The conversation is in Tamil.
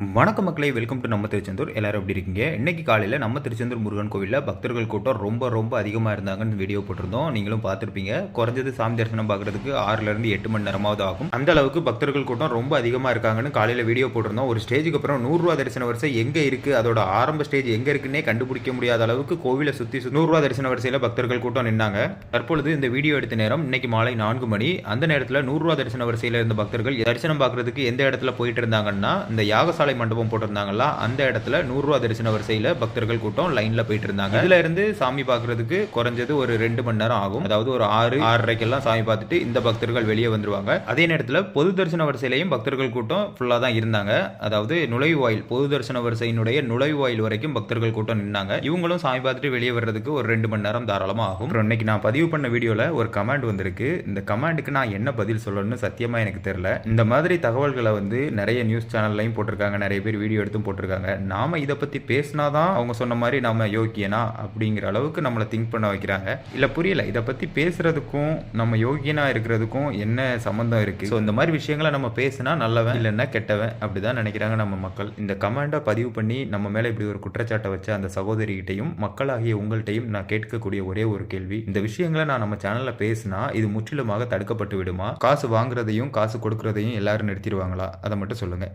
வணக்க மக்களே வெல்கம் டு நம்ம திருச்செந்தூர். எல்லாரும் எப்படி இருக்கீங்க? இன்னைக்கு காலையில் நம்ம திருச்செந்தூர் முருகன் கோவிலில் பக்தர்கள் கூட்டம் ரொம்ப ரொம்ப அதிகமாக இருந்தாங்கன்னு வீடியோ போட்டிருந்தோம். நீங்களும் பார்த்துருப்பீங்க. குறைஞ்சது சாமி தரிசனம் பார்க்குறதுக்கு ஆறுலேருந்து எட்டு மணி நேரமாவது ஆகும். அந்த அளவுக்கு பக்தர்கள் கூட்டம் ரொம்ப அதிகமாக இருக்காங்கன்னு காலையில் வீடியோ போட்டிருந்தோம். ஒரு ஸ்டேஜுக்கு அப்புறம் நூறுரூவா தரிசன வரிசை எங்கே இருக்குது அதோட ஆரம்ப ஸ்டேஜ் எங்கே இருக்குன்னே கண்டுபிடிக்க முடியாத அளவுக்கு கோவிலை சுற்றி நூறுரூவா தரிசன வரிசையில் பக்தர்கள் கூட்டம் நின்னாங்க. தற்பொழுது இந்த வீடியோ எடுத்த நேரம் இன்னைக்கு மாலை நான்கு மணி. அந்த நேரத்தில் நூறுரூவா தரிசன வரிசையில் இருந்த பக்தர்கள் தரிசனம் பார்க்கறதுக்கு எந்த இடத்துல போயிட்டு இருந்தாங்கன்னா இந்த யாகசால மண்டபம் போட்டிருந்தாங்கல்ல அந்த இடத்துல நூறுரூவா தரிசன வரிசையில் பக்தர்கள் கூட்டம் லைன்ல போயிட்டு இருந்தாங்க இதுல இருந்து சாமி பார்க்கறதுக்கு குறைஞ்சது ஒரு ரெண்டு மணி நேரம் ஆகும். அதாவது ஒரு ஆறு ஆறரைக்கெல்லாம் சாமி பார்த்துட்டு இந்த பக்தர்கள் வெளியே வந்துருவாங்க. அதே நேரத்தில் பொது தரிசன வரிசையிலையும் பக்தர்கள் கூட்டம் ஃபுல்லாக தான் இருந்தாங்க. அதாவது நுழைவாயில் பொது தரிசன வரிசையினுடைய நுழைவாயில் வரைக்கும் பக்தர்கள் கூட்டம் நின்னாங்க. இவங்களும் சாமி பார்த்துட்டு வெளியே வர்றதுக்கு ஒரு ரெண்டு மணி நேரம் தாராளமாக ஆகும். அப்புறம் இன்னைக்கு நான் பதிவு பண்ண வீடியோவில் ஒரு கமெண்ட் வந்திருக்கு. இந்த கமெண்ட்டுக்கு நான் என்ன பதில் சொல்லணும்னு சத்தியமாக எனக்கு தெரியல. இந்த மாதிரி தகவல்களை வந்து நிறைய நியூஸ் சேனல்லையும் போட்டிருக்காங்க. நிறைய பேர் வீடியோ எடுத்தும் போட்டிருக்காங்க. நாம இதை பற்றி பேசினாதான் அவங்க சொன்ன மாதிரி நாம யோகியனா அப்படிங்கிற அளவுக்கு நம்மளை திங்க் பண்ண வைக்கிறாங்க. இல்லை புரியல. இதை பற்றி பேசுறதுக்கும் நம்ம யோகியனா இருக்கிறதுக்கும் என்ன சம்மந்தம் இருக்கு? ஸோ இந்த மாதிரி விஷயங்களை நம்ம பேசினா நல்லவன் இல்லைன்னா கெட்டவன் அப்படிதான் நினைக்கிறாங்க நம்ம மக்கள். இந்த கமெண்டை பதிவு பண்ணி நம்ம மேலே இப்படி ஒரு குற்றச்சாட்டை வச்ச அந்த சகோதரிகிட்டையும் மக்களாகிய உங்கள்கிட்டையும் நான் கேட்கக்கூடிய ஒரே ஒரு கேள்வி. இந்த விஷயங்களை நான் நம்ம சேனலில் பேசினா இது முற்றிலுமாக தடுக்கப்பட்டு விடுமா? காசு வாங்குறதையும் காசு கொடுக்கறதையும் எல்லாரும் நிறுத்திடுவாங்களா? அதை மட்டும் சொல்லுங்க.